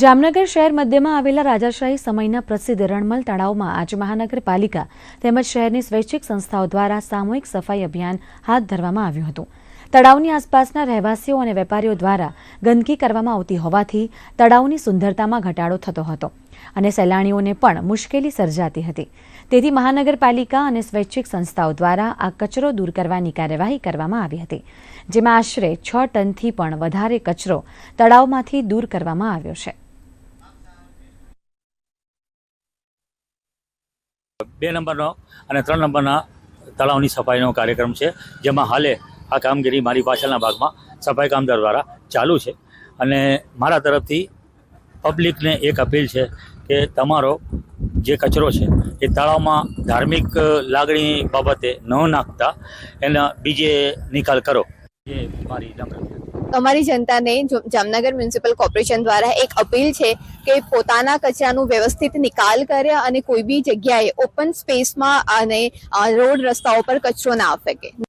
જામનગર શહેર મધ્યમાં આવેલા રાજાશાહી સમયના પ્રસિદ્ધ રણમલ તળાવમાં આજે મહાનગરપાલિકા તેમજ શહેરની સ્વૈચ્છિક સંસ્થાઓ દ્વારા સામૂહિક સફાઈ અભિયાન હાથ ધરવામાં આવ્યું હતું. તળાવની આસપાસના રહેવાસીઓ અને વેપારીઓ દ્વારા ગંદકી કરવામાં આવતી હોવાથી તળાવની સુંદરતામાં ઘટાડો થતો હતો અને સહેલાણીઓને પણ મુશ્કેલી સર્જાતી હતી. તેથી મહાનગરપાલિકા અને સ્વૈચ્છિક સંસ્થાઓ દ્વારા આ કચરો દૂર કરવાની કાર્યવાહી કરવામાં આવી હતી, જેમાં આશરે છ ટનથી પણ વધારે કચરો તળાવમાંથી દૂર કરવામાં આવ્યો છે. બે નંબરનો અને ત્રણ નંબરના તળાવની સફાઈનો કાર્યક્રમ છે, જેમાં હાલે આ કામગીરી મારી પાછળના ભાગમાં સફાઈ કામદાર દ્વારા ચાલુ છે અને મારા તરફથી પબ્લિકને એક અપીલ છે કે તમારો જે કચરો છે, એ તળાવમાં ધાર્મિક લાગણી બાબતે ન નાખતા, એના બીજે નિકાલ કરો એ મારી નમ્ર વિનંતી. અમારી જનતાને જામનગર મ્યુનિસિપલ કોર્પોરેશન દ્વારા એક અપીલ છે કે પોતાના કચરાનું વ્યવસ્થિત નિકાલ કરે અને કોઈ બી જગ્યાએ ઓપન સ્પેસમાં અને રોડ રસ્તાઓ પર કચરો ના ફેંકે.